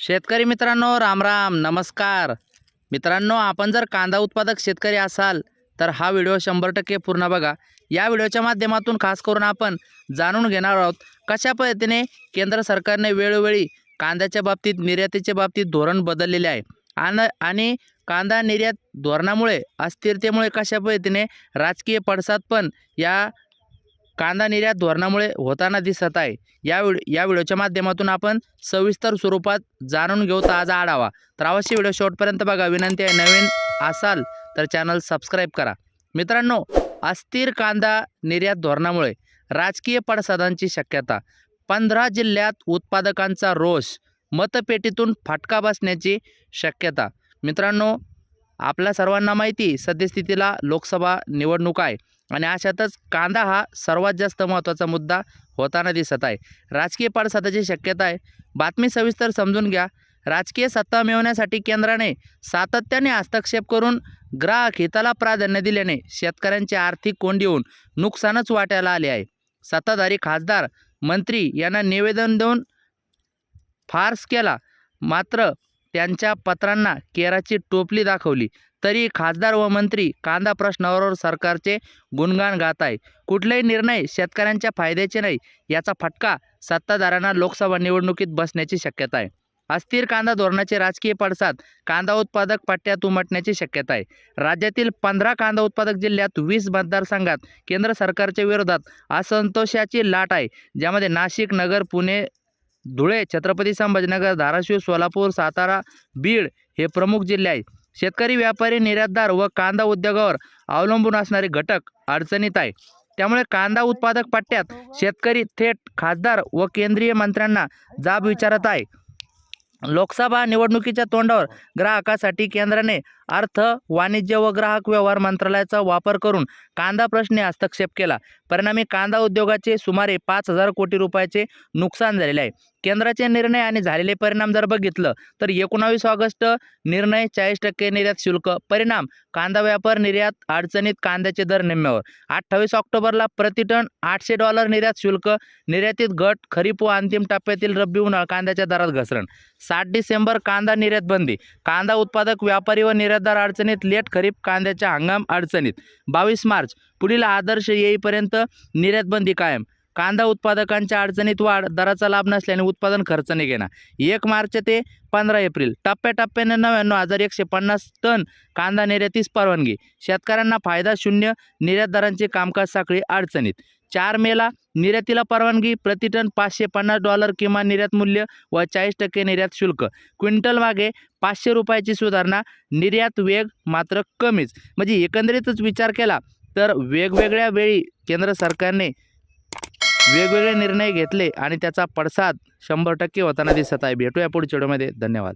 शेतकरी मित्रांनो राम राम नमस्कार. मित्रांनो आपण जर कांदा उत्पादक शेतकरी असाल तर हा व्हिडिओ शंभर टक्के पूर्ण बघा. या व्हिडिओच्या माध्यमातून खास करून आपण जाणून घेणार आहोत कशा पद्धतीने केंद्र सरकारने वेळोवेळी कांद्याच्या बाबतीत निर्यातीच्या बाबतीत धोरण बदललेले आहे? आणि आणि कांदा निर्यात धोरणामुळे अस्थिरतेमुळे कशा पद्धतीने राजकीय पडसाद पण या कांदा निर्यात धोरणामुळे होताना दिसत आहे. या व्हिडिओ या व्हिडिओच्या माध्यमातून आपण सविस्तर स्वरूपात जाणून घेऊ ताजा आढावा. तर अवश्य व्हिडिओ शेवटपर्यंत बघा. विनंती आहे नवीन असाल तर चॅनल सबस्क्राईब करा. मित्रांनो अस्थिर कांदा निर्यात धोरणामुळे राजकीय पडसादांची शक्यता. पंधरा जिल्ह्यात उत्पादकांचा रोष मतपेटीतून फाटका बसण्याची शक्यता. मित्रांनो आपल्या सर्वांना माहिती सद्यस्थितीला लोकसभा निवडणूक आहे. आणि अशातच कांदा हा सर्वात जास्त महत्त्वाचा मुद्दा होताना दिसत आहे. राजकीय पडसादाची शक्यता आहे. बातमी सविस्तर समजून घ्या. राजकीय सत्ता मिळवण्यासाठी केंद्राने सातत्याने हस्तक्षेप करून ग्राहक हिताला प्राधान्य दिल्याने शेतकऱ्यांची आर्थिक कोंडी होऊन नुकसानच वाट्याला आले आहे. सत्ताधारी खासदार मंत्री यांना निवेदन देऊन फार्स केला. मात्र त्यांच्या पत्रांना केराची टोपली दाखवली. तरी खासदार व मंत्री कांदा प्रश्नावर सरकारचे गुणगान गात आहे कुठलेही निर्णय शेतकऱ्यांच्या फायद्याचे नाही याचा फटका सत्ताधाऱ्यांना लोकसभा निवडणुकीत बसण्याची शक्यता आहे. अस्थिर कांदा धोरणाचे राजकीय पडसाद कांदा उत्पादक पट्ट्यात उमटण्याची शक्यता आहे. राज्यातील पंधरा कांदा उत्पादक जिल्ह्यात वीस मतदारसंघात केंद्र सरकारच्या विरोधात असंतोषाची लाट आहे ज्यामध्ये नाशिक नगर पुणे धुळे छत्रपती संभाजीनगर धाराशिव सोलापूर सातारा बीड हे प्रमुख जिल्हे आहेत. शेतकरी व्यापारी निर्यातदार व कांदा उद्योगावर अवलंबून असणारे घटक अडचणीत आहे. त्यामुळे कांदा उत्पादक पट्ट्यात शेतकरी थेट खासदार व केंद्रीय मंत्र्यांना जाब विचारत आहे. लोकसभा निवडणुकीच्या तोंडावर ग्राहकासाठी केंद्राने अर्थ वाणिज्य व ग्राहक व्यवहार मंत्रालयाचा वापर करून कांदा प्रश्नी हस्तक्षेप केला. परिणामी कांदा उद्योगाचे सुमारे पाच हजार कोटी रुपयाचे नुकसान झालेले आहे. केंद्राचे निर्णय आणि झालेले परिणाम जर बघितलं तर एकोणावीस ऑगस्ट निर्णय चाळीस टक्के निर्यात शुल्क परिणाम कांदा व्यापार निर्यात अडचणीत कांद्याचे दर निम्म्यावर. अठ्ठावीस ऑक्टोबरला प्रतिटन आठशे डॉलर निर्यात शुल्क निर्यातीत घट खरीप व अंतिम टप्प्यातील रब्बी उन्हाळ कांद्याच्या दरात घसरण. सात डिसेंबर कांदा निर्यात बंदी. कांदा उत्पादक व्यापारी व निर्यात निर्यातदार अडचणीत लेट खरीप कांद्याच्या हंगाम अडचणीत. बावीस मार्च पुढील आदर्श येईपर्यंत निर्यातबंदी कायम. कांदा उत्पादकांच्या अडचणीत वाढ दराचा लाभ नसल्याने उत्पादन खर्चने घेणार एक मार्च ते पंधरा एप्रिल टप्प्याटप्प्याने नव्याण्णव हजार एकशे पन्नास टन कांदा निर्यातीस परवानगी. शेतकऱ्यांना फायदा शून्य निर्यातदारांचे कामकाज साखळी अडचणीत. चार मेला निर्यातीला परवानगी प्रतिटन पाचशे पन्नास डॉलर किमान निर्यात मूल्य व चाळीस टक्के निर्यात शुल्क. क्विंटल मागे पाचशे रुपयाची सुधारणा निर्यात वेग मात्र कमीच. म्हणजे एकंदरीतच विचार केला तर वेगवेगळ्या वेळी केंद्र सरकारने वेगवेगळे निर्णय घेतले आणि त्याचा पडसाद शंभर टक्के होताना दिसत आहे. भेटूया पुढच्या व्हिडिओमध्ये. धन्यवाद.